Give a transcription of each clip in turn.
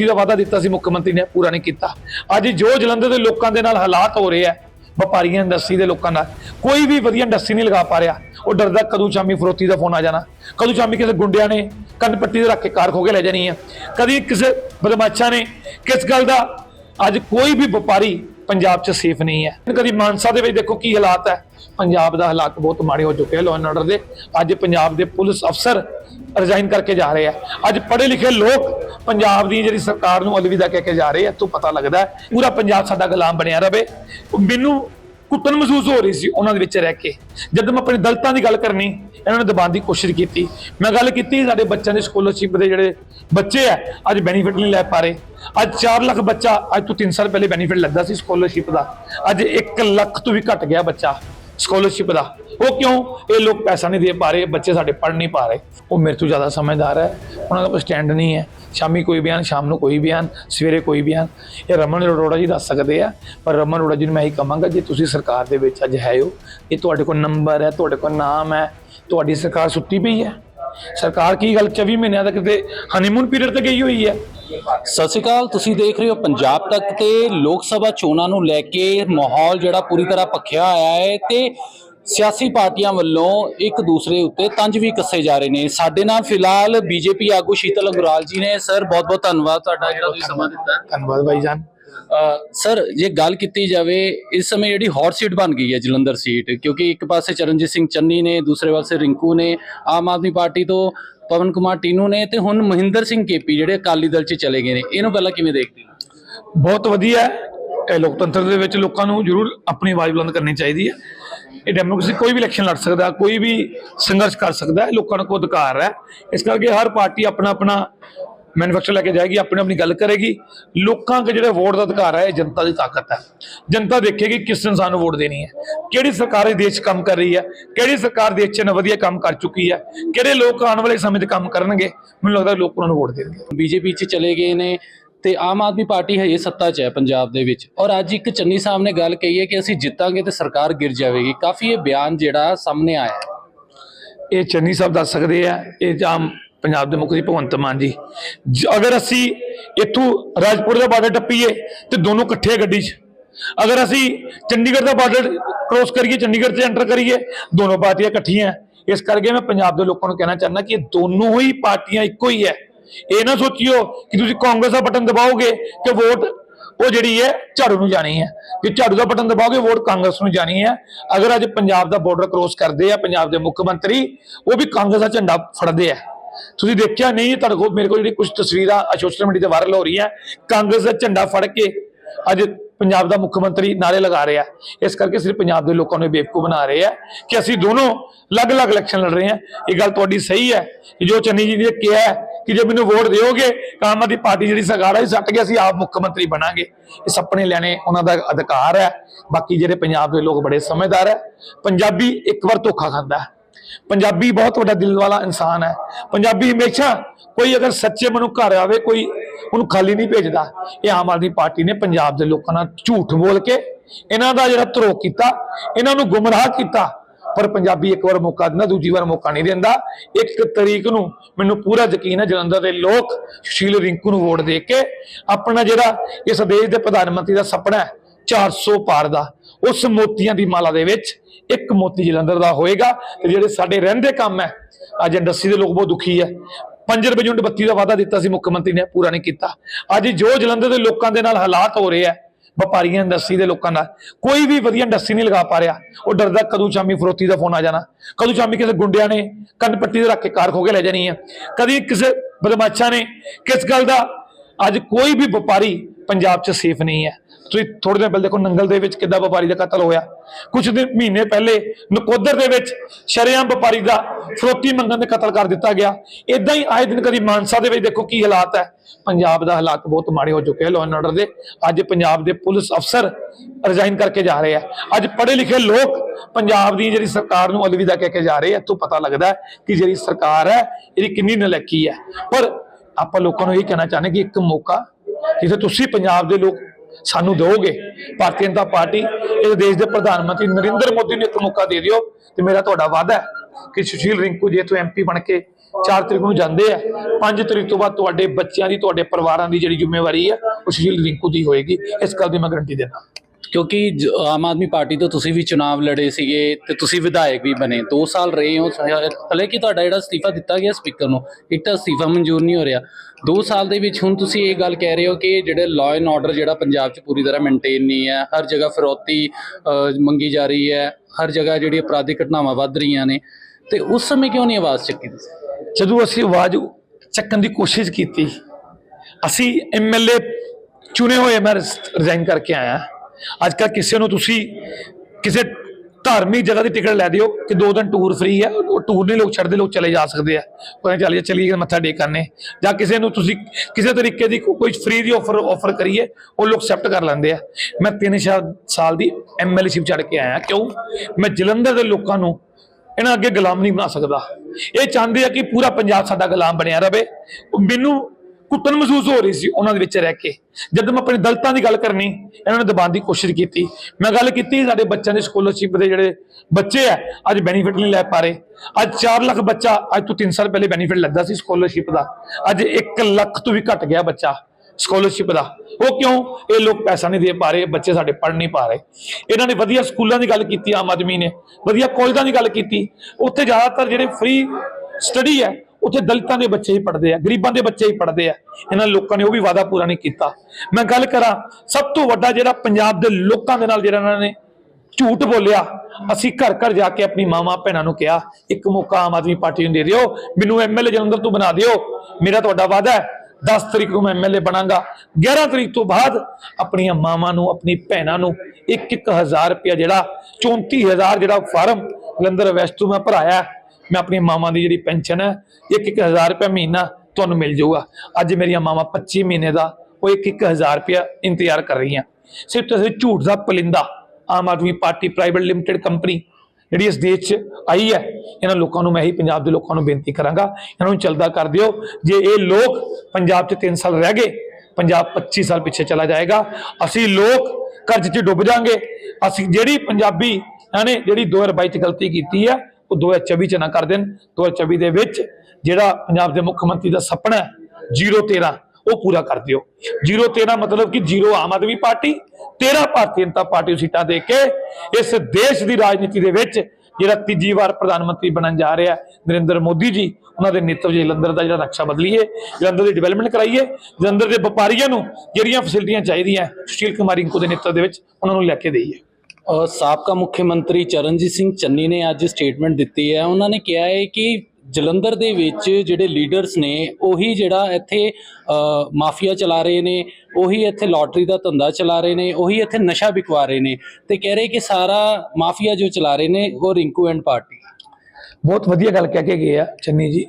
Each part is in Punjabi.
ਬੱਤੀ ਦਾ ਵਾਅਦਾ ਦਿੱਤਾ ਸੀ, ਮੁੱਖ ਮੰਤਰੀ ਨੇ ਪੂਰਾ ਨਹੀਂ ਕੀਤਾ। ਅੱਜ ਜੋ ਜਲੰਧਰ ਦੇ ਲੋਕਾਂ ਦੇ ਨਾਲ ਹਾਲਾਤ ਹੋ ਰਹੇ ਆ, ਵਪਾਰੀਆਂ, ਇੰਡਸਟਰੀ ਦੇ ਲੋਕਾਂ ਨਾਲ, ਕੋਈ ਵੀ ਵਧੀਆ ਇੰਡਸਟਰੀ ਨਹੀਂ ਲਗਾ ਪਾ ਰਿਹਾ। ਉਹ ਡਰਦਾ ਕਦੋਂ ਸ਼ਾਮੀ ਫਰੋਤੀ ਦਾ ਫੋਨ ਆ ਜਾਣਾ। ਕਦੋਂ ਸ਼ਾਮੀ ਕਿਸੇ ਗੁੰਡਿਆਂ ਨੇ ਕੰਨ ਪੱਟੀ ਤੇ ਰੱਖ ਕੇ ਕਾਰ ਖੋ ਕੇ ਲੈ ਜਾਣੀ ਆ। ਕਦੀ ਕਿਸੇ ਬਦਮਾਸ਼ਾਂ ਨੇ ਕਿਸ ਗੱਲ ਦਾ ਅੱਜ ਕੋਈ ਵੀ ਵਪਾਰੀ ਪੰਜਾਬ 'ਚ ਸੇਫ ਨਹੀਂ ਹੈ। ਕਦੀ ਮਾਨਸਾ ਦੇ ਵਿੱਚ ਦੇਖੋ ਕੀ ਹਾਲਾਤ ਹੈ। ਪੰਜਾਬ ਦਾ ਹਾਲਾਤ ਬਹੁਤ ਮਾੜੇ ਹੋ ਚੁੱਕੇ ਆ ਲਾਅ ਐਂਡ ਆਰਡਰ ਦੇ। ਅੱਜ ਪੰਜਾਬ ਦੇ ਪੁਲਿਸ ਅਫਸਰ ਰਿਜ਼ਾਈਨ ਕਰਕੇ ਜਾ ਰਹੇ ਆ। ਅੱਜ ਪੜ੍ਹੇ ਲਿਖੇ ਲੋਕ ਪੰਜਾਬ ਦੀ ਜਿਹੜੀ ਸਰਕਾਰ ਨੂੰ ਅਲਵਿਦਾ ਕਹਿ ਕੇ ਜਾ ਰਹੇ ਆ ਤੋਂ ਪਤਾ ਲੱਗਦਾ ਪੂਰਾ ਪੰਜਾਬ ਸਾਡਾ ਗੁਲਾਮ ਬਣਿਆ ਰਵੇ। ਮੈਨੂੰ ਕੁੱਟਣ ਮਹਿਸੂਸ ਹੋ ਰਹੀ ਸੀ ਉਹਨਾਂ ਦੇ ਵਿੱਚ ਰਹਿ ਕੇ। ਜਦੋਂ ਮੈਂ ਆਪਣੇ ਦਲਤਾਂ ਦੀ ਗੱਲ ਕਰਨੀ, ਇਹਨਾਂ ਨੇ ਦਬਾਉਣ ਦੀ ਕੋਸ਼ਿਸ਼ ਕੀਤੀ। ਮੈਂ ਗੱਲ ਕੀਤੀ, ਸਾਡੇ ਬੱਚਿਆਂ ਦੇ ਸਕਾਲਰਸ਼ਿਪ ਦੇ ਜਿਹੜੇ ਬੱਚੇ ਆ, ਅੱਜ ਬੈਨੀਫਿਟ ਨਹੀਂ ਲੈ ਪਾ ਰਹੇ। ਅੱਜ 4 ਲੱਖ ਬੱਚਾ, ਅੱਜ ਤੋਂ 3 ਸਾਲ ਪਹਿਲੇ ਬੈਨੀਫਿਟ ਲੈਂਦਾ ਸੀ ਸਕਾਲਰਸ਼ਿਪ ਦਾ। ਅੱਜ 1 ਲੱਖ ਤੋਂ ਵੀ ਘਟ ਗਿਆ ਬੱਚਾ ਸਕਾਲਰਸ਼ਿਪ ਦਾ। ਉਹ ਕਿਉਂ? ਇਹ ਲੋਕ ਪੈਸਾ ਨਹੀਂ ਦੇ ਪਾ ਰਹੇ, ਬੱਚੇ ਸਾਡੇ ਪੜ੍ਹ ਨਹੀਂ ਪਾ ਰਹੇ। ਉਹ ਮੇਰੇ ਤੋਂ ਜ਼ਿਆਦਾ ਸਮਝਦਾਰ ਹੈ। ਉਹਨਾਂ ਦਾ ਕੋਈ ਸਟੈਂਡ ਨਹੀਂ ਹੈ। ਸ਼ਾਮੀ ਕੋਈ ਬਿਆਨ, ਸ਼ਾਮ ਨੂੰ ਕੋਈ ਬਿਆਨ, ਸਵੇਰੇ ਕੋਈ ਬਿਆਨ। ਇਹ ਰਮਨ ਅਰੋੜਾ ਜੀ ਦੱਸ ਸਕਦੇ ਆ, ਪਰ ਰਮਨ ਅਰੋੜਾ ਜੀ ਨੂੰ ਮੈਂ ਇਹ ਕਹਾਂਗਾ, ਜੇ ਤੁਸੀਂ ਸਰਕਾਰ ਦੇ ਵਿੱਚ ਅੱਜ ਹੈ ਹੋ, ਇਹ ਤੁਹਾਡੇ ਕੋਲ ਨੰਬਰ ਹੈ, ਤੁਹਾਡੇ ਕੋਲ ਨਾਮ ਹੈ, ਤੁਹਾਡੀ ਸਰਕਾਰ ਸੁੱਤੀ ਪਈ ਹੈ। ਸਰਕਾਰ ਕੀ ਗੱਲ 24 ਮਹੀਨਿਆਂ ਦਾ ਕਿਤੇ ਹਨੀਮੂਨ ਪੀਰੀਅਡ ਤੇ ਗਈ ਹੋਈ ਹੈ? ਸਤਿ ਸ਼੍ਰੀ ਅਕਾਲ, ਤੁਸੀਂ ਦੇਖ ਰਹੇ ਹੋ ਪੰਜਾਬ ਤੱਕ ਤੇ ਲੋਕ ਸਭਾ ਚੋਣਾਂ ਨੂੰ ਲੈ ਕੇ ਮਾਹੌਲ ਜਿਹੜਾ ਪੂਰੀ ਤਰ੍ਹਾਂ ਭਖਿਆ ਆਇਆ ਹੈ ਤੇ ਸਿਆਸੀ ਪਾਰਟੀਆਂ ਵੱਲੋਂ ਇੱਕ ਦੂਸਰੇ ਉੱਤੇ ਤੰਜ ਵੀ ਕੱਸੇ ਜਾ ਰਹੇ ਨੇ। ਸਾਡੇ ਨਾਲ ਫਿਲਹਾਲ ਬੀਜੇਪੀ ਆਗੂ ਸ਼ੀਤਲ ਅੰਗਰਾਲ ਜੀ ਨੇ। ਸਰ ਬਹੁਤ ਬਹੁਤ ਧੰਨਵਾਦ ਤੁਹਾਡਾ ਜਿਹੜਾ ਤੁਸੀਂ ਸਮਾਂ ਦਿੱਤਾ। ਧੰਨਵਾਦ ਭਾਈ ਜਾਨ। ਸਰ ਜੇ ਗੱਲ ਕੀਤੀ ਜਾਵੇ ਇਸ ਸਮੇਂ ਜਿਹੜੀ ਹੌਟ ਸੀਟ ਬਣ ਗਈ ਹੈ ਜਲੰਧਰ ਸੀਟ ਕਿਉਂਕਿ ਇੱਕ ਪਾਸੇ ਚਰਨਜੀਤ ਸਿੰਘ ਚੰਨੀ ਨੇ ਦੂਸਰੇ ਪਾਸੇ ਰਿੰਕੂ ਨੇ ਆਮ ਆਦਮੀ ਪਾਰਟੀ ਤੋਂ ਪਵਨ ਕੁਮਾਰ ਟੀਨੂ ਨੇ ਤੇ ਹੁਣ ਮਹਿੰਦਰ ਸਿੰਘ ਕੇਪੀ ਜਿਹੜੇ ਅਕਾਲੀ ਦਲ 'ਚ ਚਲੇ ਗਏ ਨੇ। ਇਹਨੂੰ ਪਹਿਲਾਂ ਕਿਵੇਂ ਦੇਖਦੇ ਹੋ? ਬਹੁਤ ਵਧੀਆ। ਇਹ ਲੋਕਤੰਤਰ ਦੇ ਵਿੱਚ ਲੋਕਾਂ ਨੂੰ ਜ਼ਰੂਰ ਆਪਣੀ ਆਵਾਜ਼ ਬੁਲੰਦ ਕਰਨੀ ਚਾਹੀਦੀ ਹੈ। ਇਹ ਡੈਮੋਕ੍ਰੇਸੀ ਕੋਈ ਵੀ ਇਲੈਕਸ਼ਨ ਲੜ ਸਕਦਾ, ਕੋਈ ਵੀ ਸੰਘਰਸ਼ ਕਰ ਸਕਦਾ ਹੈ ਲੋਕਾਂ ਨੂੰ ਕੋ ਅਧਿਕਾਰ ਹੈ। ਇਸ ਕਰਕੇ ਹਰ ਪਾਰਟੀ ਆਪਣਾ ਆਪਣਾ ਮੈਨੂਫੈਕਚਰ ਲੈ ਕੇ ਜਾਏਗੀ ਆਪਣੀ ਆਪਣੀ ਗੱਲ ਕਰੇਗੀ। ਲੋਕਾਂ ਦੇ ਜਿਹੜਾ ਵੋਟ ਦਾ ਅਧਿਕਾਰ ਹੈ, ਇਹ ਜਨਤਾ ਦੀ ਤਾਕਤ ਹੈ। ਜਨਤਾ ਦੇਖੇਗੀ ਕਿਸ ਇਨਸਾਨ ਨੂੰ ਵੋਟ ਦੇਣੀ ਹੈ। ਕਿਹੜੀ ਸਰਕਾਰ ਇਹ ਦੇਸ਼ 'ਚ ਕੰਮ ਕਰ ਰਹੀ ਹੈ? ਕਿਹੜੀ ਸਰਕਾਰ ਦੇਸ਼ 'ਚ ਨਾ ਵਧੀਆ ਕੰਮ ਕਰ ਚੁੱਕੀ ਹੈ? ਕਿਹੜੇ ਲੋਕ ਆਉਣ ਵਾਲੇ ਸਮੇਂ 'ਚ ਕੰਮ ਕਰਨਗੇ? ਮੈਨੂੰ ਲੱਗਦਾ ਲੋਕ ਉਹਨਾਂ ਨੂੰ ਵੋਟ ਦੇਣਗੇ। ਬੀਜੇਪੀ 'ਚ ਚਲੇ ਗਏ ਨੇ ਤੇ ਆਮ ਆਦਮੀ ਪਾਰਟੀ ਹੈ ਇਹ ਸੱਤਾ 'ਚ ਹੈ ਪੰਜਾਬ ਦੇ ਵਿੱਚ। ਔਰ ਅੱਜ ਇੱਕ ਚੰਨੀ ਸਾਹਿਬ ਨੇ ਗੱਲ ਕਹੀ ਹੈ ਕਿ ਅਸੀਂ ਜਿੱਤਾਂਗੇ ਤੇ ਸਰਕਾਰ ਗਿਰ ਜਾਵੇਗੀ। ਕਾਫੀ ਇਹ ਬਿਆਨ ਜਿਹੜਾ ਸਾਹਮਣੇ ਆਇਆ ਹੈ। ਇਹ ਚੰਨੀ ਸਾਹਿਬ ਦੱਸ ਸਕਦੇ ਆ, ਇਹ ਜਾਮ ਪੰਜਾਬ ਦੇ ਮੁੱਖ ਮੰਤਰੀ ਭਗਵੰਤ ਮਾਨ ਜੀ। ਜ- ਅਗਰ ਅਸੀਂ ਇੱਥੋਂ ਰਾਜਪੁਰ ਦਾ ਬਾਰਡਰ ਟੱਪੀਏ ਤੇ ਦੋਨੋਂ ਇਕੱਠੇ ਆ ਗੱਡੀ 'ਚ। ਅਗਰ ਅਸੀਂ ਚੰਡੀਗੜ੍ਹ ਦਾ ਬਾਰਡਰ ਕ੍ਰੋਸ ਕਰੀਏ, ਚੰਡੀਗੜ੍ਹ 'ਚ ਐਂਟਰ ਕਰੀਏ, ਦੋਨੋਂ ਪਾਰਟੀਆਂ ਇਕੱਠੀਆਂ। ਇਸ ਕਰਕੇ ਮੈਂ ਪੰਜਾਬ ਦੇ ਲੋਕਾਂ ਨੂੰ ਕਹਿਣਾ ਚਾਹੁੰਦਾ ਕਿ ਇਹ ਦੋਨੋਂ ਹੀ ਪਾਰਟੀਆਂ ਇੱਕੋ ਹੀ ਹੈ। ਇਹ ਨਾ ਸੋਚਿਓ ਕਿ ਤੁਸੀਂ ਕਾਂਗਰਸ ਦਾ ਬਟਨ ਦਬਾਓਗੇ ਕਿ ਵੋਟ ਉਹ ਜਿਹੜੀ ਹੈ ਝਾੜੂ ਨੂੰ ਜਾਣੀ ਹੈ। ਕਿ ਝਾੜੂ ਦਾ ਬਟਨ ਦਬਾਓਗੇ, ਵੋਟ ਕਾਂਗਰਸ ਨੂੰ ਜਾਣੀ ਹੈ। ਅਗਰ ਅੱਜ ਪੰਜਾਬ ਦਾ ਬਾਰਡਰ ਕ੍ਰੋਸ ਕਰਦੇ ਆ, ਪੰਜਾਬ ਦੇ ਮੁੱਖ ਮੰਤਰੀ, ਉਹ ਵੀ ਕਾਂਗਰਸ ਦਾ ਝੰਡਾ ਫੜਦੇ ਆ। ਤੁਸੀਂ ਦੇਖਿਆ ਨਹੀਂ, ਤੁਹਾਡੇ ਕੋਲ ਮੇਰੇ ਕੋਲ ਜਿਹੜੀ ਕੁਝ ਤਸਵੀਰਾਂ ਸੋਸ਼ਲ ਮੀਡੀਆ ਤੇ ਵਾਇਰਲ ਹੋ ਰਹੀਆਂ, ਕਾਂਗਰਸ ਦਾ ਝੰਡਾ ਫੜ ਕੇ ਅੱਜ ਪੰਜਾਬ ਦਾ ਮੁੱਖ ਮੰਤਰੀ ਨਾਰੇ ਲਗਾ ਰਿਹਾ। ਇਸ ਕਰਕੇ ਸਿਰਫ ਪੰਜਾਬ ਦੇ ਲੋਕਾਂ ਨੂੰ ਇਹ ਬੇਵਕੂਫ ਬਣਾ ਰਹੇ ਆ ਕਿ ਅਸੀਂ ਦੋਨੋਂ ਅਲੱਗ-ਅਲੱਗ ਇਲੈਕਸ਼ਨ ਲੜ ਰਹੇ ਹਾਂ ਇਹ ਗੱਲ ਤੁਹਾਡੀ ਸਹੀ ਹੈ ਜੋ ਚੰਨੀ ਜੀ ਨੇ ਕਿਹਾ ਕਿ ਜੇ ਮੈਨੂੰ ਵੋਟ ਦਿਓਗੇ ਤਾਂ ਆਮ ਆਦਮੀ ਪਾਰਟੀ ਜਿਹੜੀ ਸਰਕਾਰ ਹੈ ਸੱਟ ਕੇ ਅਸੀਂ ਆਪ ਮੁੱਖ ਮੰਤਰੀ ਬਣਾਂਗੇ। ਇਹ ਸੁਪਨੇ ਲੈਣੇ ਉਹਨਾਂ ਦਾ ਅਧਿਕਾਰ ਹੈ। ਬਾਕੀ ਜਿਹੜੇ ਪੰਜਾਬ ਦੇ ਲੋਕ ਬੜੇ ਸਮਝਦਾਰ ਹੈ, ਪੰਜਾਬੀ ਇੱਕ ਵਾਰ ਧੋਖਾ ਖਾਂਦਾ ਹੈ। ਪੰਜਾਬੀ ਬਹੁਤ ਵੱਡਾ ਦਿਲ ਵਾਲਾ ਇਨਸਾਨ ਹੈ। ਪੰਜਾਬੀ ਹਮੇਸ਼ਾ ਕੋਈ ਅਗਰ ਸੱਚੇ ਮਨੁੱਖ ਘਰ ਆਵੇ, ਕੋਈ ਉਹਨੂੰ ਖਾਲੀ ਨਹੀਂ ਭੇਜਦਾ। ਇਹ ਆਮ ਆਦਮੀ ਪਾਰਟੀ ਨੇ ਪੰਜਾਬ ਦੇ ਲੋਕਾਂ ਨਾਲ ਝੂਠ ਬੋਲ ਕੇ ਇਹਨਾਂ ਦਾ ਜਿਹੜਾ ਧਰੋਹ ਕੀਤਾ, ਇਹਨਾਂ ਨੂੰ ਗੁੰਮਰਾਹ ਕੀਤਾ ਪਰ ਪੰਜਾਬੀ ਇੱਕ ਵਾਰ ਮੌਕਾ ਦਿੰਦਾ, ਦੂਜੀ ਵਾਰ ਮੌਕਾ ਨਹੀਂ ਦਿੰਦਾ। ਇੱਕ ਤਰੀਕ ਨੂੰ ਮੈਨੂੰ ਪੂਰਾ ਯਕੀਨ ਹੈ, ਜਲੰਧਰ ਦੇ ਲੋਕ ਸੁਸ਼ੀਲ ਰਿੰਕੂ ਨੂੰ ਵੋਟ ਦੇ ਕੇ ਆਪਣਾ ਜਿਹੜਾ ਇਸ ਦੇਸ਼ ਦੇ ਪ੍ਰਧਾਨ ਮੰਤਰੀ ਦਾ ਸੁਪਨਾ ਹੈ 400 ਪਾਰ ਦਾ, ਉਸ ਮੋਤੀਆਂ ਦੀ ਮਾਲਾ ਦੇ ਵਿੱਚ ਇੱਕ ਮੋਤੀ ਜਲੰਧਰ ਦਾ ਹੋਏਗਾ ਤੇ ਜਿਹੜੇ ਸਾਡੇ ਰਹਿੰਦੇ ਕੰਮ ਹੈ, ਅੱਜ ਇੰਡਸਟਰੀ ਦੇ ਲੋਕ ਬਹੁਤ ਦੁਖੀ ਹੈ। 5 ਰੁਪਏ ਯੂਨਿਟ ਬੱਤੀ ਦਾ ਵਾਅਦਾ ਦਿੱਤਾ ਸੀ, ਮੁੱਖ ਮੰਤਰੀ ਨੇ, ਪੂਰਾ ਨਹੀਂ ਕੀਤਾ। ਅੱਜ ਜੋ ਜਲੰਧਰ ਦੇ ਲੋਕਾਂ ਦੇ ਨਾਲ ਹਾਲਾਤ ਹੋ ਰਹੇ ਆ ਵਪਾਰੀਆਂ ਇੰਡਸਟਰੀ ਦੇ ਲੋਕਾਂ ਨਾਲ ਕੋਈ ਵੀ ਵਧੀਆ ਇੰਡਸਟਰੀ ਨਹੀਂ ਲਗਾ ਪਾ ਰਿਹਾ। ਉਹ ਡਰਦਾ ਕਦੋਂ ਸ਼ਾਮੀ ਫਰੋਤੀ ਦਾ ਫੋਨ ਆ ਜਾਣਾ। ਕਦੋਂ ਸ਼ਾਮੀ ਕਿਸੇ ਗੁੰਡਿਆਂ ਨੇ ਕੰਨ ਪੱਟੀ ਤੇ ਰੱਖ ਕੇ ਕਾਰ ਖੋ ਕੇ ਲੈ ਜਾਣੀ ਹੈ ਕਦੀ ਕਿਸੇ ਬਦਮਾਸ਼ਾਂ ਨੇ ਕਿਸ ਗੱਲ ਦਾ ਅੱਜ ਕੋਈ ਵੀ ਵਪਾਰੀ ਪੰਜਾਬ 'ਚ ਸੇਫ ਨਹੀਂ ਹੈ। ਤੁਸੀਂ ਥੋੜੇ ਦਿਨ ਪਹਿਲੇ ਦੇਖੋ ਨੰਗਲ ਦੇ ਵਿੱਚ ਕਿੱਦਾਂ ਵਪਾਰੀ ਦਾ ਕਤਲ ਹੋਇਆ। ਕੁਝ ਦਿਨ, ਮਹੀਨੇ ਪਹਿਲੇ ਨਕੋਦਰ ਦੇ ਵਿੱਚ ਸ਼ਰੇਆਮ ਵਪਾਰੀ ਦਾ ਫਰੋਤੀ ਮੰਗਣ ਦੇ ਕਤਲ ਕਰ ਦਿੱਤਾ ਗਿਆ। ਇਦਾਂ ਹੀ ਆਏ ਦਿਨ ਕਦੀ ਮਾਨਸਾ ਦੇ ਵਿੱਚ ਦੇਖੋ ਕੀ ਹਾਲਾਤ ਹੈ। ਪੰਜਾਬ ਦਾ ਹਾਲਾਤ ਬਹੁਤ ਮਾੜੇ ਹੋ ਚੁੱਕੇ ਆ ਲੋਨ ਐਂਡ ਆਰਡਰ ਦੇ। ਅੱਜ ਪੰਜਾਬ ਦੇ ਪੁਲਿਸ ਅਫਸਰ ਰਿਜ਼ਾਈਨ ਕਰਕੇ ਜਾ ਰਹੇ ਆ ਅੱਜ ਪੜ੍ਹੇ ਲਿਖੇ ਲੋਕ ਪੰਜਾਬ ਦੀ ਜਿਹੜੀ ਸਰਕਾਰ ਨੂੰ ਅਲਵਿਦਾ ਕਹਿ ਕੇ ਜਾ ਰਹੇ ਆ ਇੱਥੋਂ ਪਤਾ ਲੱਗਦਾ ਕਿ ਜਿਹੜੀ ਸਰਕਾਰ ਹੈ, ਇਹਦੀ ਕਿੰਨੀ ਨਲੈਕੀ ਹੈ। ਪਰ ਆਪਾਂ ਲੋਕਾਂ ਨੂੰ ਇਹ ਕਹਿਣਾ ਚਾਹੁੰਦੇ ਕਿ ਇੱਕ ਮੌਕਾ, ਜਿੱਥੇ ਤੁਸੀਂ ਪੰਜਾਬ ਦੇ ਲੋਕ ਸਾਨੂੰ ਦਿਓਗੇ? ਭਾਰਤੀ ਜਨਤਾ ਪਾਰਟੀ ਇਸ ਦੇਸ਼ ਦੇ ਪ੍ਰਧਾਨ ਮੰਤਰੀ ਨਰਿੰਦਰ ਮੋਦੀ ਨੂੰ ਇੱਕ ਮੌਕਾ ਦੇ ਦਿਓ ਤੇ ਮੇਰਾ ਤੁਹਾਡਾ ਵਾਅਦਾ ਹੈ ਕਿ ਸੁਸ਼ੀਲ ਰਿੰਕੂ ਜੇ ਤੋਂ ਐਮਪੀ ਬਣ ਕੇ 4 ਤਰੀਕ ਨੂੰ ਜਾਂਦੇ ਆ। 5 ਤਰੀਕ ਤੋਂ ਬਾਅਦ ਤੁਹਾਡੇ ਬੱਚਿਆਂ ਦੀ, ਤੁਹਾਡੇ ਪਰਿਵਾਰਾਂ ਦੀ ਜਿਹੜੀ ਜ਼ਿੰਮੇਵਾਰੀ ਹੈ, ਉਹ ਸੁਸ਼ੀਲ ਰਿੰਕੂ ਦੀ ਹੋਏਗੀ। ਇਸ ਗੱਲ ਦੀ ਮੈਂ ਗਰੰਟੀ ਦਿੰਦਾ। ਕਿਉਂਕਿ ਜ- ਆਮ ਆਦਮੀ ਪਾਰਟੀ ਤੋਂ ਤੁਸੀਂ ਵੀ ਚੁਣਾਵ ਲੜੇ ਸੀਗੇ ਤੇ ਤੁਸੀਂ ਵਿਧਾਇਕ ਵੀ ਬਣੇ 2 ਸਾਲ ਰਹੇ ਹੋ ਹਲੇ ਕਿ ਤੁਹਾਡਾ ਜਿਹੜਾ ਅਸਤੀਫਾ ਦਿੱਤਾ ਗਿਆ ਸਪੀਕਰ ਨੂੰ ਇੱਕ ਤਾਂ ਅਸਤੀਫਾ ਮਨਜ਼ੂਰ ਨਹੀਂ ਹੋ ਰਿਹਾ। 2 ਸਾਲ ਦੇ ਵਿੱਚ ਹੁਣ ਤੁਸੀਂ ਇਹ ਗੱਲ ਕਹਿ ਰਹੇ ਹੋ ਕਿ ਜਿਹੜੇ ਲਾਅ ਐਂਡ ਆਰਡਰ ਜਿਹੜਾ ਪੰਜਾਬ 'ਚ ਪੂਰੀ ਤਰ੍ਹਾਂ ਮੇਨਟੇਨ ਨਹੀਂ ਹੈ ਹਰ ਜਗ੍ਹਾ ਫਿਰੌਤੀ ਅ, ਮੰਗੀ ਜਾ ਰਹੀ ਹੈ ਹਰ ਜਗ੍ਹਾ ਜਿਹੜੀ ਅਪਰਾਧਿਕ ਘਟਨਾਵਾਂ ਵੱਧ ਰਹੀਆਂ ਨੇ ਤੇ ਉਸ ਸਮੇਂ ਕਿਉਂ ਨਹੀਂ ਆਵਾਜ਼ ਚੱਕੀ ਤੁਸੀਂ? ਜਦੋਂ ਅਸੀਂ ਆਵਾਜ਼ ਚੱਕਣ ਦੀ ਕੋਸ਼ਿਸ਼ ਕੀਤੀ ਅਸੀਂ ਐਮਐਲਏ ਚੁਣੇ ਹੋਏ ਮੈਂ ਰਿਜ਼ਾਈਨ ਕਰਕੇ ਆਇਆ। ਅੱਜ ਕੱਲ੍ਹ ਕਿਸੇ ਨੂੰ ਤੁਸੀਂ ਕਿਸੇ ਧਾਰਮਿਕ ਜਗ੍ਹਾ ਦੀ ਟਿਕਟ ਲੈ ਦਿਓ ਕਿ ਦੋ ਦਿਨ ਟੂਰ ਫ੍ਰੀ ਹੈ, ਉਹ ਟੂਰ ਨਹੀਂ ਲੋਕ ਛੱਡਦੇ, ਲੋਕ ਚਲੇ ਜਾ ਸਕਦੇ ਆ। ਕੋਈ ਜਾ, ਚਲੀਏ, ਮੱਥਾ ਟੇਕ ਕਰਨੇ ਜਾਂ ਕਿਸੇ ਨੂੰ ਤੁਸੀਂ ਕਿਸੇ ਤਰੀਕੇ ਦੀ ਕੋਈ ਫ੍ਰੀ ਦੀ ਆਫਰ ਆਫਰ ਕਰੀਏ, ਉਹ ਲੋਕ ਐਕਸੈਪਟ ਕਰ ਲੈਂਦੇ ਆ। ਮੈਂ 3 ਸਾਲ ਦੀ ਐਮਐਲਏਸ਼ਿਪ ਛੱਡ ਕੇ ਆਇਆ, ਕਿਉਂ? ਮੈਂ ਜਲੰਧਰ ਦੇ ਲੋਕਾਂ ਨੂੰ ਇਹਨਾਂ ਅੱਗੇ ਗੁਲਾਮ ਨਹੀਂ ਬਣਾ ਸਕਦਾ। ਇਹ ਚਾਹੁੰਦੇ ਆ ਕਿ ਪੂਰਾ ਪੰਜਾਬ ਸਾਡਾ ਗੁਲਾਮ ਬਣਿਆ ਰਵੇ। ਉਹ ਮੈਨੂੰ ਕੁੱਟਣ ਮਹਿਸੂਸ ਹੋ ਰਹੀ ਸੀ ਉਹਨਾਂ ਦੇ ਵਿੱਚ ਰਹਿ ਕੇ। ਜਦੋਂ ਮੈਂ ਆਪਣੇ ਦਲਤਾਂ ਦੀ ਗੱਲ ਕਰਨੀ, ਇਹਨਾਂ ਨੇ ਦਬਾਉਣ ਦੀ ਕੋਸ਼ਿਸ਼ ਕੀਤੀ। ਮੈਂ ਗੱਲ ਕੀਤੀ, ਸਾਡੇ ਬੱਚਿਆਂ ਦੇ ਸਕਾਲਰਸ਼ਿਪ ਦੇ ਜਿਹੜੇ ਬੱਚੇ ਆ, ਅੱਜ ਬੈਨੀਫਿਟ ਨਹੀਂ ਲੈ ਪਾ ਰਹੇ। ਅੱਜ 4 ਲੱਖ ਬੱਚਾ, ਅੱਜ ਤੋਂ 3 ਸਾਲ ਪਹਿਲੇ ਬੈਨੀਫਿਟ ਲੈਂਦਾ ਸੀ ਸਕਾਲਰਸ਼ਿਪ ਦਾ। ਅੱਜ 1 ਲੱਖ ਤੋਂ ਵੀ ਘਟ ਗਿਆ ਬੱਚਾ ਸਕਾਲਰਸ਼ਿਪ ਦਾ। ਉਹ ਕਿਉਂ? ਇਹ ਲੋਕ ਪੈਸਾ ਨਹੀਂ ਦੇ ਪਾ ਰਹੇ, ਬੱਚੇ ਸਾਡੇ ਪੜ੍ਹ ਨਹੀਂ ਪਾ ਰਹੇ। ਇਹਨਾਂ ਨੇ ਵਧੀਆ ਸਕੂਲਾਂ ਦੀ ਗੱਲ ਕੀਤੀ, ਆਮ ਆਦਮੀ ਨੇ। ਵਧੀਆ ਕਾਲਜਾਂ ਦੀ ਗੱਲ ਕੀਤੀ। ਉੱਥੇ ਜ਼ਿਆਦਾਤਰ ਜਿਹੜੇ ਫ੍ਰੀ ਸਟੱਡੀ ਹੈ ਉੱਥੇ ਦਲਿਤਾਂ ਦੇ ਬੱਚੇ ਹੀ ਪੜ੍ਹਦੇ ਆ, ਗਰੀਬਾਂ ਦੇ ਬੱਚੇ ਹੀ ਪੜ੍ਹਦੇ ਆ। ਇਹਨਾਂ ਲੋਕਾਂ ਨੇ ਉਹ ਵੀ ਵਾਅਦਾ ਪੂਰਾ ਨਹੀਂ ਕੀਤਾ। ਮੈਂ ਗੱਲ ਕਰਾਂ, ਸਭ ਤੋਂ ਵੱਡਾ ਜਿਹੜਾ ਪੰਜਾਬ ਦੇ ਲੋਕਾਂ ਦੇ ਨਾਲ ਜਿਹੜਾ ਇਹਨਾਂ ਨੇ ਝੂਠ ਬੋਲਿਆ, ਅਸੀਂ ਘਰ ਘਰ ਜਾ ਕੇ ਆਪਣੀ ਮਾਵਾਂ ਭੈਣਾਂ ਨੂੰ ਕਿਹਾ, ਇੱਕ ਮੌਕਾ ਆਮ ਆਦਮੀ ਪਾਰਟੀ ਨੂੰ ਦੇ ਦਿਓ, ਮੈਨੂੰ ਐਮਐਲਏ ਜਲੰਧਰ ਤੋਂ ਬਣਾ ਦਿਓ, ਮੇਰਾ ਤੁਹਾਡਾ ਵਾਅਦਾ ਹੈ 10 ਤਰੀਕ ਨੂੰ ਮੈਂ ਐਮਐਲਏ ਬਣਾਂਗਾ। 11 ਤਰੀਕ ਤੋਂ ਬਾਅਦ ਆਪਣੀਆਂ ਮਾਵਾਂ ਨੂੰ, ਆਪਣੀ ਭੈਣਾਂ ਨੂੰ 1-1000 ਰੁਪਇਆ ਜਿਹੜਾ 34000 ਜਿਹੜਾ ਫਾਰਮ ਜਲੰਧਰ ਵੈਸਟ ਤੋਂ ਮੈਂ ਭਰਾਇਆ ਮੈਂ ਆਪਣੀਆਂ ਮਾਵਾਂ ਦੀ ਜਿਹੜੀ ਪੈਨਸ਼ਨ ਹੈ 1-1000 ਰੁਪਇਆ ਮਹੀਨਾ ਤੁਹਾਨੂੰ ਮਿਲ ਜਾਊਗਾ। ਅੱਜ ਮੇਰੀਆਂ ਮਾਵਾਂ 25 ਮਹੀਨੇ ਦਾ ਉਹ 1-1000 ਰੁਪਇਆ ਇੰਤਜ਼ਾਰ ਕਰ ਰਹੀਆਂ। ਸਿਰਫ ਤੇ ਸਿਰਫ ਝੂਠ ਦਾ ਪਲਿੰਦਾ Aam Aadmi Party private limited company ਜਿਹੜੀ ਇਸ ਦੇਸ਼ 'ਚ ਆਈ ਹੈ, ਇਹਨਾਂ ਲੋਕਾਂ ਨੂੰ ਮੈਂ ਹੀ ਪੰਜਾਬ ਦੇ ਲੋਕਾਂ ਨੂੰ ਬੇਨਤੀ ਕਰਾਂਗਾ, ਇਹਨਾਂ ਨੂੰ ਚਲਦਾ ਕਰ ਦਿਓ। ਜੇ ਇਹ ਲੋਕ ਪੰਜਾਬ 'ਚ 3 ਸਾਲ ਰਹਿ ਗਏ, ਪੰਜਾਬ 25 ਸਾਲ ਪਿੱਛੇ ਚਲਾ ਜਾਏਗਾ। ਅਸੀਂ ਲੋਕ ਕਰਜ਼ 'ਚ ਡੁੱਬ ਜਾਾਂਗੇ। ਅਸੀਂ ਜਿਹੜੀ ਪੰਜਾਬੀ ਨੇ ਜਿਹੜੀ 2022 'ਚ ਗਲਤੀ ਕੀਤੀ ਹੈ ਉਹ 2024 'ਚ ਨਾ ਕਰ ਦੇਣ 2024 ਦੇ ਵਿੱਚ ਜਿਹੜਾ ਪੰਜਾਬ ਦੇ ਮੁੱਖ ਮੰਤਰੀ ਦਾ ਸੁਪਨਾ ਹੈ 013 ਉਹ ਪੂਰਾ ਕਰ ਦਿਓ। 013 ਮਤਲਬ ਕਿ 0 ਆਮ ਆਦਮੀ ਪਾਰਟੀ 13 ਭਾਰਤੀ ਜਨਤਾ ਪਾਰਟੀ ਨੂੰ ਸੀਟਾਂ ਦੇ ਕੇ ਇਸ ਦੇਸ਼ ਦੀ ਰਾਜਨੀਤੀ ਦੇ ਵਿੱਚ ਜਿਹੜਾ ਤੀਜੀ ਵਾਰ ਪ੍ਰਧਾਨ ਮੰਤਰੀ ਬਣਨ ਜਾ ਰਿਹਾ ਨਰਿੰਦਰ ਮੋਦੀ ਜੀ, ਉਹਨਾਂ ਦੇ ਨੇਤਵ ਜਲੰਧਰ ਦਾ ਜਿਹੜਾ ਨਕਸ਼ਾ ਬਦਲੀਏ, ਜਲੰਧਰ ਦੀ ਡਿਵੈਲਪਮੈਂਟ ਕਰਾਈਏ, ਜਲੰਧਰ ਦੇ ਵਪਾਰੀਆਂ ਨੂੰ ਜਿਹੜੀਆਂ ਫੈਸਿਲਿਟੀਆਂ ਚਾਹੀਦੀਆਂ ਸੁਸ਼ੀਲ ਕੁਮਾਰ ਰਿੰਕੂ ਦੇ ਨੇਤਵ ਦੇ ਵਿੱਚ ਉਹਨਾਂ ਨੂੰ ਲੈ ਕੇ ਦੇਈਏ। ਸਾਬਕਾ ਮੁੱਖ ਮੰਤਰੀ ਚਰਨਜੀਤ ਸਿੰਘ ਚੰਨੀ ਨੇ ਅੱਜ ਸਟੇਟਮੈਂਟ ਦਿੱਤੀ ਹੈ। ਉਹਨਾਂ ਨੇ ਕਿਹਾ ਹੈ ਕਿ ਜਲੰਧਰ ਦੇ ਵਿੱਚ ਜਿਹੜੇ ਲੀਡਰਸ ਨੇ, ਉਹੀ ਜਿਹੜਾ ਇੱਥੇ ਮਾਫੀਆ ਚਲਾ ਰਹੇ ਨੇ, ਉਹੀ ਇੱਥੇ ਲਾਟਰੀ ਦਾ ਧੰਦਾ ਚਲਾ ਰਹੇ ਨੇ, ਉਹੀ ਇੱਥੇ ਨਸ਼ਾ ਵਿਕਵਾ ਰਹੇ ਨੇ ਤੇ ਕਹਿ ਰਹੇ ਕਿ ਸਾਰਾ ਮਾਫੀਆ ਜੋ ਚਲਾ ਰਹੇ ਨੇ, ਉਹ ਰਿੰਕੂ ਐਂਡ ਪਾਰਟੀ। ਬਹੁਤ ਵਧੀਆ ਗੱਲ ਕਹਿ ਕੇ ਗਏ ਆ ਚੰਨੀ ਜੀ।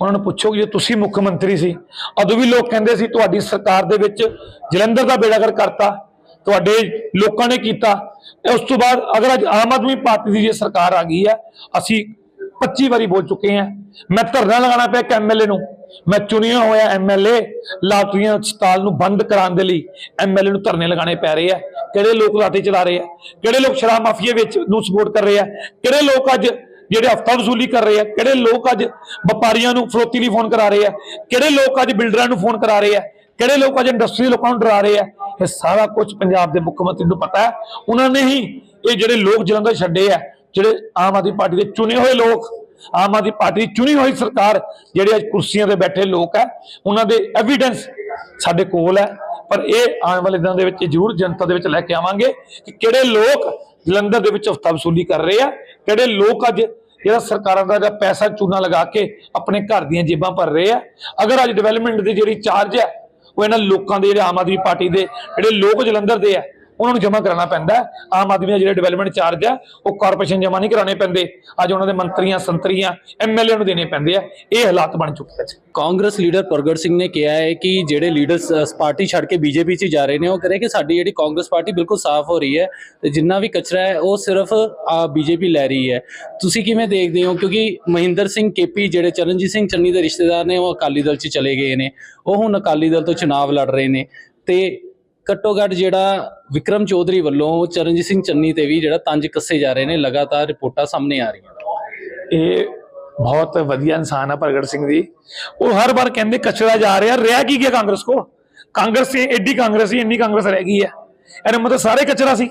ਉਹਨਾਂ ਨੂੰ ਪੁੱਛੋ ਕਿ ਜੇ ਤੁਸੀਂ ਮੁੱਖ ਮੰਤਰੀ ਸੀ, ਉਦੋਂ ਵੀ ਲੋਕ ਕਹਿੰਦੇ ਸੀ, ਤੁਹਾਡੀ ਸਰਕਾਰ ਦੇ ਵਿੱਚ ਜਲੰਧਰ ਦਾ ਬੇੜਾਗਰ ਕਰਤਾ ਤੁਹਾਡੇ ਲੋਕਾਂ ਨੇ ਕੀਤਾ। ਤੇ ਉਸ ਤੋਂ ਬਾਅਦ ਅਗਰ ਅੱਜ ਆਮ ਆਦਮੀ ਪਾਰਟੀ ਦੀ ਜੇ ਸਰਕਾਰ ਆ ਗਈ ਹੈ, ਅਸੀਂ 25 ਵਾਰੀ ਬੋਲ ਚੁੱਕੇ ਹਾਂ। ਮੈਂ ਧਰਨਾ ਲਗਾਉਣਾ ਪਿਆ ਇੱਕ ਐਮਐਲਏ ਨੂੰ। ਮੈਂ ਚੁਣਿਆ ਹੋਇਆ ਐਮਐਲਏ ਲਾਟਰੀਆਂ ਹਸਪਤਾਲ ਨੂੰ ਬੰਦ ਕਰਾਉਣ ਦੇ ਲਈ ਐਮਐਲਏ ਨੂੰ ਧਰਨੇ ਲਗਾਉਣੇ ਪੈ ਰਹੇ ਆ। ਕਿਹੜੇ ਲੋਕ ਲਾਟਰੀ ਚਲਾ ਰਹੇ ਆ? ਕਿਹੜੇ ਲੋਕ ਸ਼ਰਾਬ ਮਾਫੀਆ ਵਿੱਚ ਨੂੰ ਸਪੋਰਟ ਕਰ ਰਹੇ ਆ? ਕਿਹੜੇ ਲੋਕ ਅੱਜ ਜਿਹੜੇ ਹਫਤਾ ਵਸੂਲੀ ਕਰ ਰਹੇ ਆ? ਕਿਹੜੇ ਲੋਕ ਅੱਜ ਵਪਾਰੀਆਂ ਨੂੰ ਫਰੋਤੀ ਲਈ ਫੋਨ ਕਰਾ ਰਹੇ ਆ? ਕਿਹੜੇ ਲੋਕ ਅੱਜ ਬਿਲਡਰਾਂ ਨੂੰ ਫੋਨ ਕਰਾ ਰਹੇ ਆ? ਕਿਹੜੇ ਲੋਕ ਅੱਜ ਇੰਡਸਟਰੀ ਲੋਕਾਂ ਨੂੰ ਡਰਾ ਰਹੇ ਆ? ਇਹ ਸਾਰਾ ਕੁਝ ਪੰਜਾਬ ਦੇ ਮੁੱਖ ਮੰਤਰੀ ਨੂੰ ਪਤਾ ਹੈ। ਉਹਨਾਂ ਨੇ ਹੀ ਇਹ ਜਿਹੜੇ ਲੋਕ ਜਲੰਧਰ ਛੱਡੇ ਆ, ਜਿਹੜੇ ਆਮ ਆਦਮੀ ਪਾਰਟੀ ਦੇ ਚੁਣੇ ਹੋਏ ਲੋਕ, ਆਮ ਆਦਮੀ ਪਾਰਟੀ ਦੀ ਚੁਣੀ ਹੋਈ ਸਰਕਾਰ, ਜਿਹੜੇ ਅੱਜ ਕੁਰਸੀਆਂ ਤੇ ਬੈਠੇ ਲੋਕ ਹੈ ਉਹਨਾਂ ਦੇ ਐਵੀਡੈਂਸ ਸਾਡੇ ਕੋਲ ਹੈ ਪਰ ਇਹ ਆਉਣ ਵਾਲੇ ਦਿਨਾਂ ਦੇ ਵਿੱਚ ਜ਼ਰੂਰ ਜਨਤਾ ਦੇ ਵਿੱਚ ਲੈ ਕੇ ਆਵਾਂਗੇ ਕਿ ਕਿਹੜੇ ਲੋਕ ਜਲੰਧਰ ਦੇ ਵਿੱਚ ਹਫਤਾ ਵਸੂਲੀ ਕਰ ਰਹੇ ਆ, ਕਿਹੜੇ ਲੋਕ ਅੱਜ ਜਿਹੜਾ ਸਰਕਾਰਾਂ ਦਾ ਜਿਹੜਾ ਪੈਸਾ ਚੂਨਾ ਲਗਾ ਕੇ ਆਪਣੇ ਘਰ ਦੀਆਂ ਜੇਬਾਂ ਭਰ ਰਹੇ ਆ। ਅਗਰ ਅੱਜ ਡਿਵੈਲਪਮੈਂਟ ਦੀ ਜਿਹੜੀ ਚਾਰਜ ਹੈ ਉਹ ਇਹਨਾਂ ਲੋਕਾਂ ਦੇ ਜਿਹੜੇ ਆਮ ਆਦਮੀ ਪਾਰਟੀ ਦੇ ਜਿਹੜੇ ਲੋਕ ਜਲੰਧਰ ਦੇ ਆ ਉਹਨਾਂ ਨੂੰ ਜਮ੍ਹਾਂ ਕਰਾਉਣਾ ਪੈਂਦਾ ਆਮ ਆਦਮੀ ਦਾ ਜਿਹੜਾ ਡਿਵੈਲਪਮੈਂਟ ਚਾਰਜ ਆ ਉਹ ਕਾਰਪੋਰੇਸ਼ਨ ਜਮ੍ਹਾਂ ਨਹੀਂ ਕਰਾਉਣੇ ਪੈਂਦੇ। ਅੱਜ ਉਹਨਾਂ ਦੇ ਮੰਤਰੀਆਂ, ਸੰਤਰੀਆਂ ਐਮਐਲਏ ਨੂੰ ਦੇਣੇ ਪੈਂਦੇ ਆ। ਇਹ ਹਾਲਾਤ ਬਣ ਚੁੱਕੇ ਆ ਕਾਂਗਰਸ ਲੀਡਰ ਪ੍ਰਗਟ ਸਿੰਘ ਨੇ ਕਿਹਾ ਹੈ ਕਿ ਜਿਹੜੇ ਲੀਡਰਸ ਪਾਰਟੀ ਛੱਡ ਕੇ ਬੀਜੇਪੀ 'ਚ ਜਾ ਰਹੇ ਨੇ, ਉਹ ਕਹ ਰਹੇ ਕਿ ਸਾਡੀ ਜਿਹੜੀ ਕਾਂਗਰਸ ਪਾਰਟੀ ਬਿਲਕੁਲ ਸਾਫ਼ ਹੋ ਰਹੀ ਹੈ ਤੇ ਜਿੰਨਾ ਵੀ ਕਚਰਾ ਹੈ, ਉਹ ਸਿਰਫ ਬੀਜੇਪੀ ਲੈ ਰਹੀ ਹੈ। ਤੁਸੀਂ ਕਿਵੇਂ ਦੇਖਦੇ ਹੋ? ਕਿਉਂਕਿ ਮਹਿੰਦਰ ਸਿੰਘ ਕੇਪੀ, ਜਿਹੜੇ ਚਰਨਜੀਤ ਸਿੰਘ ਚੰਨੀ ਦੇ ਰਿਸ਼ਤੇਦਾਰ ਨੇ, ਉਹ ਅਕਾਲੀ ਦਲ 'ਚ ਚਲੇ ਗਏ ਨੇ। ਉਹ ਹੁਣ ਅਕਾਲੀ ਦਲ ਤੋਂ ਚੁਣਾਵ ਲੜ ਰਹੇ ਨੇ। ਤੇ ਘੱਟੋ ਘੱਟ ਜਿਹੜਾ ਵਿਕਰਮ ਚੌਧਰੀ ਵੱਲੋਂ ਚਰਨਜੀਤ ਸਿੰਘ ਚੰਨੀ ਤੇ ਵੀ ਜਿਹੜਾ ਤੰਜ ਕੱਸੇ ਜਾ ਰਹੇ ਨੇ, ਲਗਾਤਾਰ ਰਿਪੋਰਟਾਂ ਸਾਹਮਣੇ ਆ ਰਹੀਆਂ ਇਹ ਬਹੁਤ ਵਧੀਆ ਇਨਸਾਨ ਆ ਪ੍ਰਗਟ ਸਿੰਘ ਜੀ। ਉਹ ਹਰ ਵਾਰ ਕਹਿੰਦੇ ਕਚਰਾ ਜਾ ਰਿਹਾ, ਰਹਿ ਕੀ ਗਿਆ ਕਾਂਗਰਸ ਕੋ ਕਾਂਗਰਸ ਸੀ ਐਡੀ ਕਾਂਗਰਸ ਸੀ, ਇੰਨੀ ਕਾਂਗਰਸ ਰਹਿ ਗਈ ਹੈ। ਇਹਦਾ ਮਤਲਬ ਸਾਰੇ ਕਚਰਾ ਸੀ।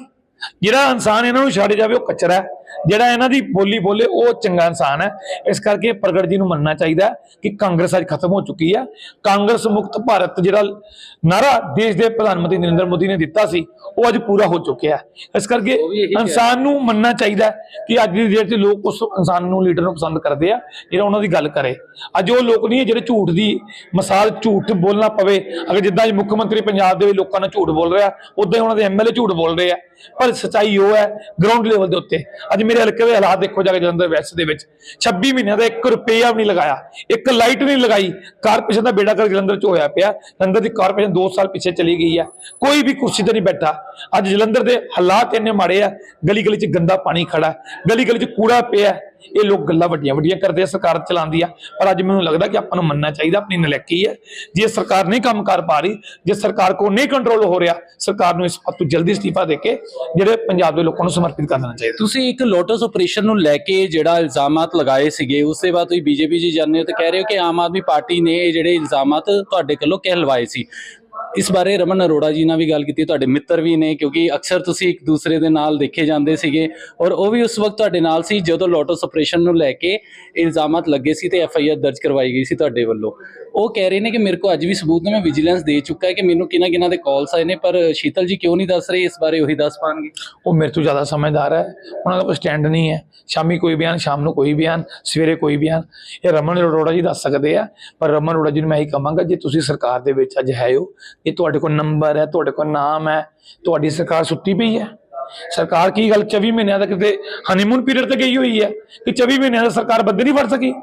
ਜਿਹੜਾ ਇਨਸਾਨ ਇਹਨਾਂ ਨੂੰ ਛੱਡ ਜਾਵੇ, ਉਹ ਕਚਰਾ ਹੈ। ਜਿਹੜਾ ਇਹਨਾਂ ਦੀ ਬੋਲੀ ਬੋਲੇ ਉਹ ਚੰਗਾ ਇਨਸਾਨ ਹੈ। ਇਸ ਕਰਕੇ ਪ੍ਰਗਟ ਜੀ ਨੂੰ ਮੰਨਣਾ ਚਾਹੀਦਾ ਕਿ ਕਾਂਗਰਸ ਅੱਜ ਖਤਮ ਹੋ ਚੁੱਕੀ ਹੈ। ਕਾਂਗਰਸ ਮੁਕਤ ਭਾਰਤ ਜਿਹੜਾ ਨਾਰਾ ਦੇਸ਼ ਦੇ ਪ੍ਰਧਾਨ ਮੰਤਰੀ ਨਰਿੰਦਰ ਮੋਦੀ ਨੇ ਦਿੱਤਾ ਸੀ ਉਹ ਅੱਜ ਪੂਰਾ ਹੋ ਚੁੱਕਿਆ ਇਸ ਕਰਕੇ ਇਨਸਾਨ ਨੂੰ ਮੰਨਣਾ ਚਾਹੀਦਾ ਕਿ ਅੱਜ ਦੀ ਡੇਟ 'ਚ ਲੋਕ ਉਸ ਇਨਸਾਨ ਨੂੰ ਲੀਡਰ ਨੂੰ ਪਸੰਦ ਕਰਦੇ ਆ ਜਿਹੜਾ ਉਹਨਾਂ ਦੀ ਗੱਲ ਕਰੇ। ਅੱਜ ਉਹ ਲੋਕ ਨਹੀਂ ਜਿਹੜੇ ਝੂਠ ਦੀ ਮਿਸਾਲ ਝੂਠ ਬੋਲਣਾ ਪਵੇ। ਅਗਰ ਜਿੱਦਾਂ ਅੱਜ ਮੁੱਖ ਮੰਤਰੀ ਪੰਜਾਬ ਦੇ ਲੋਕਾਂ ਨਾਲ ਝੂਠ ਬੋਲ ਰਿਹਾ ਉਦਾਂ ਹੀ ਉਹਨਾਂ ਦੇ ਐਮਐਲਏ ਝੂਠ ਬੋਲ ਰਹੇ ਆ। ਪਰ ਸਚਾਈ ਉਹ ਹੈ ਗਰਾਊਂਡ ਲੈਵਲ ਦੇ ਉੱਤੇ। ਅੱਜ ਮੇਰੇ ਹਲਕੇ ਦੇ ਹਾਲਾਤ ਦੇਖੋ ਜਾ ਕੇ ਜਲੰਧਰ ਵੈਸਟ ਦੇ ਵਿੱਚ 26 ਮਹੀਨਿਆਂ ਦਾ 1 ਰੁਪਿਆ ਵੀ ਨਹੀਂ ਲਗਾਇਆ, ਇੱਕ ਲਾਈਟ ਨਹੀਂ ਲਗਾਈ, ਕਾਰਪੋਰੇਸ਼ਨ ਦਾ ਬੇੜਾ ਕਰ ਜਲੰਧਰ ਚ ਹੋਇਆ ਪਿਆ, ਜਲੰਧਰ ਦੀ ਕਾਰਪੋਰੇਸ਼ਨ 2 ਸਾਲ ਪਿੱਛੇ ਚਲੀ ਗਈ ਹੈ ਕੋਈ ਵੀ ਕੁਰਸੀ ਤੇ ਨਹੀਂ ਬੈਠਾ। ਅੱਜ ਜਲੰਧਰ ਦੇ ਹਾਲਾਤ ਇੰਨੇ ਮਾੜੇ ਆ ਗਲੀ ਗਲੀ ਚ ਗੰਦਾ ਪਾਣੀ ਖੜਾ ਗਲੀ ਗਲੀ ਚ ਕੂੜਾ ਪਿਆ ਇਹ ਲੋਕ ਗੱਲਾਂ ਵੱਡੀਆਂ ਵੱਡੀਆਂ ਕਰਦੇ ਆ, ਸਰਕਾਰ ਚਲਾਉਂਦੀ ਆ। ਪਰ ਅੱਜ ਮੈਨੂੰ ਲੱਗਦਾ ਕਿ ਆਪਾਂ ਨੂੰ ਮੰਨਣਾ ਚਾਹੀਦਾ, ਆਪਣੀ ਨਲੈਕੀ ਹੈ। ਜੇ ਸਰਕਾਰ ਨਹੀਂ ਕੰਮ ਕਰ ਪਾ ਰਹੀ, ਜੇ ਸਰਕਾਰ ਕੋ ਨਹੀਂ ਕੰਟਰੋਲ ਹੋ ਰਿਹਾ, ਸਰਕਾਰ ਨੂੰ ਇਸ ਤੋਂ ਜਲਦੀ ਅਸਤੀਫਾ ਦੇ ਕੇ ਜਿਹੜੇ ਪੰਜਾਬ ਦੇ ਲੋਕਾਂ ਨੂੰ ਸਮਰਪਿਤ ਕਰ ਦੇਣਾ ਚਾਹੀਦਾ। ਤੁਸੀਂ ਇੱਕ ਲੋਟਸ ਆਪਰੇਸ਼ਨ ਨੂੰ ਲੈ ਕੇ ਜਿਹੜਾ ਇਲਜ਼ਾਮਾਤ ਲਗਾਏ ਸੀਗੇ, ਉਸ ਦੇ ਬਾਅਦ ਤੁਸੀਂ ਬੀਜੇਪੀ ਜੀ ਜਾਂਦੇ ਹੋ ਤੇ ਕਹਿ ਰਹੇ ਹੋ ਕਿ ਆਮ ਆਦਮੀ ਪਾਰਟੀ ਨੇ ਇਹ ਜਿਹੜੇ ਇਲਜ਼ਾਮਾਤ ਤੁਹਾਡੇ ਕੋਲੋਂ ਕਹਿਲਵਾਏ ਸੀ। ਇਸ ਬਾਰੇ ਰਮਨ ਅਰੋੜਾ ਜੀ ਨਾਲ ਵੀ ਗੱਲ ਕੀਤੀ, ਤੁਹਾਡੇ ਮਿੱਤਰ ਵੀ ਨੇ, ਕਿਉਂਕਿ ਅਕਸਰ ਤੁਸੀਂ ਇੱਕ ਦੂਸਰੇ ਦੇ ਨਾਲ ਦੇਖੇ ਜਾਂਦੇ ਸੀਗੇ ਔਰ ਉਹ ਵੀ ਉਸ ਵਕਤ ਤੁਹਾਡੇ ਨਾਲ ਸੀ ਜਦੋਂ ਲੋਟਸ ਆਪਰੇਸ਼ਨ ਨੂੰ ਲੈ ਕੇ ਇਲਜ਼ਾਮਾਤ ਲੱਗੇ ਸੀ ਤੇ ਐਫ ਆਈ ਆਰ ਦਰਜ ਕਰਵਾਈ ਗਈ ਸੀ ਤੁਹਾਡੇ ਵੱਲੋਂ। ਉਹ ਕਹਿ ਰਹੇ ਨੇ ਕਿ ਮੇਰੇ ਕੋਲ ਅੱਜ ਵੀ ਸਬੂਤ ਨੇ, ਮੈਂ ਵਿਜੀਲੈਂਸ ਦੇ ਚੁੱਕਾ ਹੈ ਕਿ ਮੈਨੂੰ ਕਿਹਨਾਂ ਕਿਹਨਾਂ ਦੇ ਕਾਲਸ ਆਏ ਨੇ, ਪਰ ਸ਼ੀਤਲ ਜੀ ਕਿਉਂ ਨਹੀਂ ਦੱਸ ਰਹੇ, ਇਸ ਬਾਰੇ ਉਹੀ ਦੱਸ ਪਾਣਗੇ? ਉਹ ਮੇਰੇ ਤੋਂ ਜ਼ਿਆਦਾ ਸਮਝਦਾਰ ਹੈ, ਉਹਨਾਂ ਦਾ ਕੋਈ ਸਟੈਂਡ ਨਹੀਂ ਹੈ। ਸ਼ਾਮੀ ਕੋਈ ਬਿਆਨ, ਸ਼ਾਮ ਨੂੰ ਕੋਈ ਬਿਆਨ, ਸਵੇਰੇ ਕੋਈ ਬਿਆਨ। ਇਹ ਰਮਨ ਅਰੋੜਾ ਜੀ ਦੱਸ ਸਕਦੇ ਆ, ਪਰ ਰਮਨ ਅਰੋੜਾ ਜੀ ਨੂੰ ਮੈਂ ਇਹੀ ਕਹਾਂਗਾ, ਜੇ ਤੁਸੀਂ ਸਰਕਾਰ ਦੇ ਵਿੱਚ ਅੱਜ ਹੈ ਹੋ, ਇਹ ਤੁਹਾਡੇ ਕੋਲ ਨੰਬਰ ਹੈ, ਤੁਹਾਡੇ ਕੋਲ ਨਾਮ ਹੈ, ਤੁਹਾਡੀ ਸਰਕਾਰ ਸੁੱਤੀ ਪਈ ਹੈ। ਸਰਕਾਰ ਕੀ ਗੱਲ 24 ਮਹੀਨਿਆਂ ਦਾ ਕਿਤੇ ਹਨੀਮੂਨ ਪੀਰੀਅਡ ਤੇ ਗਈ ਹੋਈ ਹੈ, ਕਿ 24 ਮਹੀਨਿਆਂ ਦਾ ਸਰਕਾਰ ਬੰਦੇ ਨਹੀਂ ਫੜ ਸਕੀ?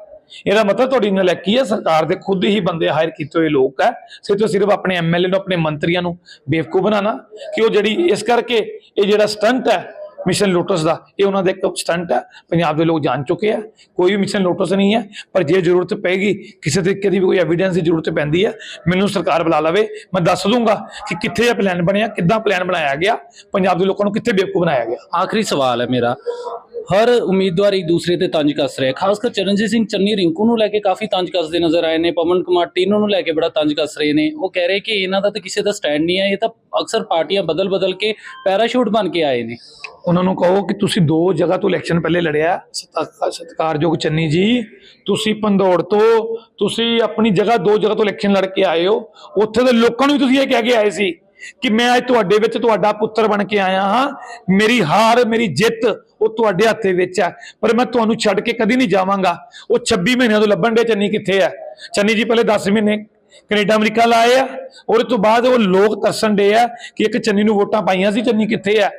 ਇਹਦਾ ਮਤਲਬ ਤੁਹਾਡੀ ਨਲੈਕੀ ਹੈ, ਸਰਕਾਰ ਦੇ ਖੁਦ ਹੀ ਬੰਦੇ ਹਾਇਰ ਕੀਤੇ ਹੋਏ ਲੋਕ ਹੈ। ਸਿਰਫ ਸਿਰਫ ਆਪਣੇ ਐਮਐਲਏ ਨੂੰ, ਆਪਣੇ ਮੰਤਰੀਆਂ ਨੂੰ ਬੇਵਕੂਫ ਬਣਾਉਣਾ, ਕਿ ਉਹ ਜਿਹੜੀ ਇਸ ਕਰਕੇ ਇਹ ਜਿਹੜਾ ਸਟੰਟ ਹੈ ਮਿਸ਼ਨ ਲੋਟਸ ਦਾ, ਇਹ ਉਹਨਾਂ ਦਾ ਇੱਕ ਸਟੰਟ ਹੈ, ਪੰਜਾਬ ਦੇ ਲੋਕ ਜਾਣ ਚੁੱਕੇ ਆ। ਕੋਈ ਵੀ ਮਿਸ਼ਨ ਲੋਟਸ ਨਹੀਂ ਹੈ, ਪਰ ਜੇ ਜ਼ਰੂਰਤ ਪੈਗੀ, ਕਿਸੇ ਤਰੀਕੇ ਦੀ ਵੀ ਕੋਈ ਐਵੀਡੈਂਸ ਦੀ ਜ਼ਰੂਰਤ ਪੈਂਦੀ ਹੈ, ਮੈਨੂੰ ਸਰਕਾਰ ਬੁਲਾ ਲਵੇ, ਮੈਂ ਦੱਸ ਦੂੰਗਾ ਕਿ ਕਿੱਥੇ ਇਹ ਪਲਾਨ ਬਣਿਆ, ਕਿੱਦਾਂ ਪਲਾਨ ਬਣਾਇਆ ਗਿਆ, ਪੰਜਾਬ ਦੇ ਲੋਕਾਂ ਨੂੰ ਕਿੱਥੇ ਬੇਵਕੂਫ ਬਣਾਇਆ ਗਿਆ। ਆਖਰੀ ਸਵਾਲ ਹੈ ਮੇਰਾ। ਹਰ ਉਮੀਦਵਾਰ ਇੱਕ ਦੂਸਰੇ ਤੇ ਤੰਜ ਕੱਸ ਰਿਹਾ ਖਾਸ ਕਰ ਚਰਨਜੀਤ ਸਿੰਘ ਚੰਨੀ ਰਿੰਕੂ ਨੂੰ ਲੈ ਕੇ ਕਾਫੀ ਤੰਜ ਕੱਸਦੇ ਨਜ਼ਰ ਆਏ ਨੇ। ਪਵਨ ਕੁਮਾਰ ਟੀਨੂ ਨੂੰ ਲੈ ਕੇ ਬੜਾ ਤੰਜ ਕੱਸ ਰਹੇ ਨੇ। ਉਹ ਕਹਿ ਰਹੇ ਕਿ ਇਹਨਾਂ ਦਾ ਤਾਂ ਕਿਸੇ ਦਾ ਸਟੈਂਡ ਨਹੀਂ ਹੈ। ਇਹ ਤਾਂ ਅਕਸਰ ਪਾਰਟੀਆਂ ਬਦਲ ਬਦਲ ਕੇ ਪੈਰਾਸ਼ੂਟ ਬਣ ਕੇ ਆਏ ਨੇ। ਉਹਨਾਂ ਨੂੰ ਕਹੋ ਕਿ ਤੁਸੀਂ ਦੋ ਜਗ੍ਹਾ ਤੋਂ ਇਲੈਕਸ਼ਨ ਪਹਿਲੇ ਲੜਿਆ। ਸਤਿ- ਸਤਿਕਾਰਯੋਗ ਚੰਨੀ ਜੀ, ਤੁਸੀਂ ਪੰਦੋੜ ਤੋਂ, ਤੁਸੀਂ ਆਪਣੀ ਜਗ੍ਹਾ ਦੋ ਜਗ੍ਹਾ ਤੋਂ ਇਲੈਕਸ਼ਨ ਲੜ ਕੇ ਆਏ ਹੋ। ਉੱਥੇ ਦੇ ਲੋਕਾਂ ਨੂੰ ਤੁਸੀਂ ਇਹ ਕਹਿ ਕੇ ਆਏ ਸੀ ਕਿ ਮੈਂ ਅੱਜ ਤੁਹਾਡੇ ਵਿੱਚ ਤੁਹਾਡਾ ਪੁੱਤਰ ਬਣ ਕੇ ਆਇਆ ਹਾਂ। ਮੇਰੀ ਹਾਰ, ਮੇਰੀ ਜਿੱਤ ਉਹ ਤੁਹਾਡੇ ਹੱਥੇ ਵਿੱਚ ਹੈ। ਪਰ ਮੈਂ ਤੁਹਾਨੂੰ ਛੱਡ ਕੇ ਕਦੀ ਨਹੀਂ ਜਾਵਾਂਗਾ। ਉਹ 26 ਮਹੀਨਿਆਂ ਤੋਂ ਲੱਭਣ ਦੇ ਚੰਨੀ ਕਿੱਥੇ ਹੈ? ਚੰਨੀ ਜੀ, ਪਹਿਲੇ 10 ਮਹੀਨੇ ਕੈਨੇਡਾ, ਅਮਰੀਕਾ ਲਾਏ ਆ। ਉਹਦੇ ਤੋਂ ਬਾਅਦ ਉਹ ਲੋਕ ਤਰਸਣ ਡੇ ਆ ਕਿ ਇੱਕ ਚੰਨੀ ਨੂੰ ਵੋਟਾਂ ਪਾਈਆਂ ਸੀ, ਚੰਨੀ ਕਿੱਥੇ ਆ?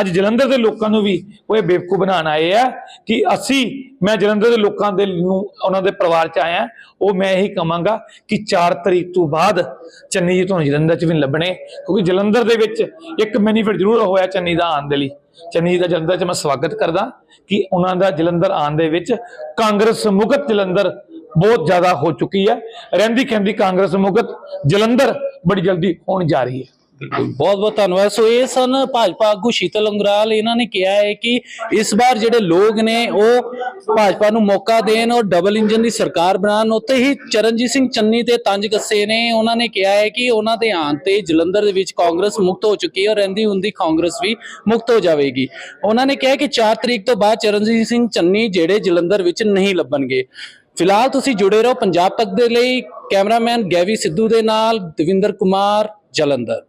ਅੱਜ ਜਲੰਧਰ ਦੇ ਲੋਕਾਂ ਨੂੰ ਵੀ ਉਹ ਇਹ ਬੇਵਕੂਫ ਬਣਾਉਣ ਆਏ ਆ ਕਿ ਅਸੀਂ, ਮੈਂ ਜਲੰਧਰ ਦੇ ਲੋਕਾਂ ਦੇ ਨੂੰ, ਉਹਨਾਂ ਦੇ ਪਰਿਵਾਰ ਚ ਆਇਆ, ਉਹ ਮੈਂ ਇਹੀ ਕਹਾਂਗਾ ਕਿ 4 ਤਰੀਕ ਤੋਂ ਬਾਅਦ ਚੰਨੀ ਜੀ ਤੁਹਾਨੂੰ ਜਲੰਧਰ ਚ ਵੀ ਲੱਭਣੇ, ਕਿਉਂਕਿ ਜਲੰਧਰ ਦੇ ਵਿੱਚ ਇੱਕ ਮੈਨੀਫੈਟ ਜ਼ਰੂਰ ਹੋਇਆ ਚੰਨੀ ਦਾ ਆਉਣ ਦੇ ਲਈ। ਚੰਨੀ ਜੀ ਦਾ ਜਲੰਧਰ ਚ ਮੈਂ ਸਵਾਗਤ ਕਰਦਾ ਕਿ ਉਹਨਾਂ ਦਾ ਜਲੰਧਰ ਆਉਣ ਦੇ ਵਿੱਚ ਕਾਂਗਰਸ ਮੁਕਤ ਜਲੰਧਰ ਬਹੁਤ ਜ਼ਿਆਦਾ ਹੋ ਚੁੱਕੀ ਹੈ। ਰਹਿੰਦੀ ਕਹਿੰਦੀ ਕਾਂਗਰਸ ਮੁਕਤ ਜਲੰਧਰ ਬੜੀ ਜਲਦੀ ਹੋਣ ਜਾ ਰਹੀ ਹੈ। ਬਹੁਤ ਬਹੁਤ ਧੰਨਵਾਦ। ਸੋ ਇਹ ਸਨ ਭਾਜਪਾ ਆਗੂ ਸ਼ੀਤਲ ਅੰਗਰਾਲ। ਇਹਨਾਂ ਨੇ ਕਿਹਾ ਹੈ ਕਿ ਇਸ ਵਾਰ ਜਿਹੜੇ ਲੋਕ ਨੇ, ਉਹ ਭਾਜਪਾ ਨੂੰ ਮੌਕਾ ਦੇਣ ਔਰ ਡਬਲ ਇੰਜਨ ਦੀ ਸਰਕਾਰ ਬਣਾਉਣ। ਉੱਤੇ ਹੀ ਚਰਨਜੀਤ ਸਿੰਘ ਚੰਨੀ ਤੇ ਤੰਜ ਕੱਸੇ ਨੇ। ਉਹਨਾਂ ਨੇ ਕਿਹਾ ਹੈ ਕਿ ਉਹਨਾਂ ਦੇ ਆਉਣ ਤੇ ਜਲੰਧਰ ਦੇ ਵਿੱਚ ਕਾਂਗਰਸ ਮੁਕਤ ਹੋ ਚੁੱਕੀ ਹੈ ਔਰ ਰਹਿੰਦੀ ਹੁੰਦੀ ਕਾਂਗਰਸ ਵੀ ਮੁਕਤ ਹੋ ਜਾਵੇਗੀ। ਉਹਨਾਂ ਨੇ ਕਿਹਾ ਕਿ 4 ਤਰੀਕ ਤੋਂ ਬਾਅਦ ਚਰਨਜੀਤ ਸਿੰਘ ਚੰਨੀ ਜਿਹੜੇ ਜਲੰਧਰ ਵਿੱਚ ਨਹੀਂ ਲੱਭਣਗੇ। ਫਿਲਹਾਲ ਤੁਸੀਂ ਜੁੜੇ ਰਹੋ ਪੰਜਾਬ ਤੱਕ ਦੇ ਲਈ ਕੈਮਰਾਮੈਨ ਗੈਵੀ ਸਿੱਧੂ ਦੇ ਨਾਲ ਦਵਿੰਦਰ ਕੁਮਾਰ, ਜਲੰਧਰ।